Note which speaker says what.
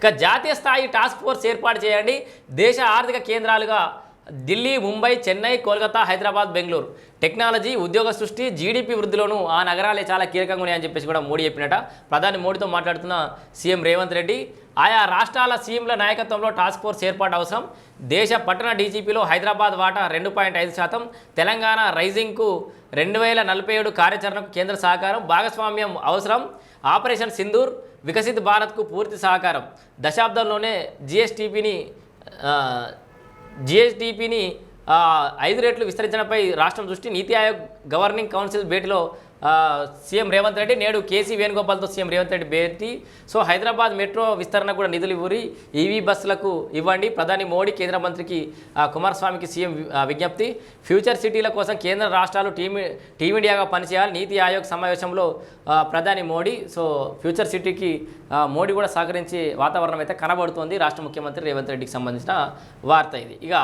Speaker 1: ఇక జాతీయ స్థాయి టాస్క్ ఫోర్స్ ఏర్పాటు చేయండి. దేశ ఆర్థిక కేంద్రాలుగా ఢిల్లీ ముంబై చెన్నై కోల్కతా హైదరాబాద్ బెంగళూరు. టెక్నాలజీ ఉద్యోగ సృష్టి జీడిపి వృద్ధిలోనూ ఆ నగరాలే చాలా కీలకంగా ఉన్నాయని చెప్పేసి కూడా మోడీ చెప్పినట. ప్రధాని మోడీతో మాట్లాడుతున్న సీఎం రేవంత్ రెడ్డి ఆయా రాష్ట్రాల సీఎంల నాయకత్వంలో టాస్క్ ఫోర్స్ ఏర్పాటు అవసరం. దేశ పట్టణ డీజీపీలో హైదరాబాద్ వాటా రెండు పాయింట్ ఐదు శాతం తెలంగాణ రైజింగ్కు రెండు వేల నలభై ఏడు కార్యాచరణకు కేంద్ర సహకారం భాగస్వామ్యం అవసరం. ఆపరేషన్ సింధూర్ వికసిత్ భారత్కు పూర్తి సహకారం. దశాబ్దంలోనే జిఎస్టీపీని జిఎస్టిపిని ఐదు రేట్లు విస్తరించడంపై రాష్ట్రం దృష్టి నీతి ఆయోగ్ గవర్నింగ్ కౌన్సిల్ భేటీలో సీఎం రేవంత్ రెడ్డి నేడు కేసీ వేణుగోపాల్తో సీఎం రేవంత్ రెడ్డి భేటీ. సో హైదరాబాద్ మెట్రో విస్తరణ కూడా నిధులు ఇవ్వరి. ఈవీ బస్సులకు ఇవ్వండి. ప్రధాని మోడీ కేంద్ర మంత్రికి కుమారస్వామికి సీఎం విజ్ఞప్తి. ఫ్యూచర్ సిటీల కోసం కేంద్ర రాష్ట్రాలు టీమ్ టీమిండియాగా పనిచేయాలి. నీతి ఆయోగ్ సమావేశంలో ప్రధాని మోడీ. సో ఫ్యూచర్ సిటీకి మోడీ కూడా సహకరించి వాతావరణం అయితే కనబడుతోంది. రాష్ట్ర ముఖ్యమంత్రి రేవంత్ రెడ్డికి సంబంధించిన వార్త ఇది. ఇక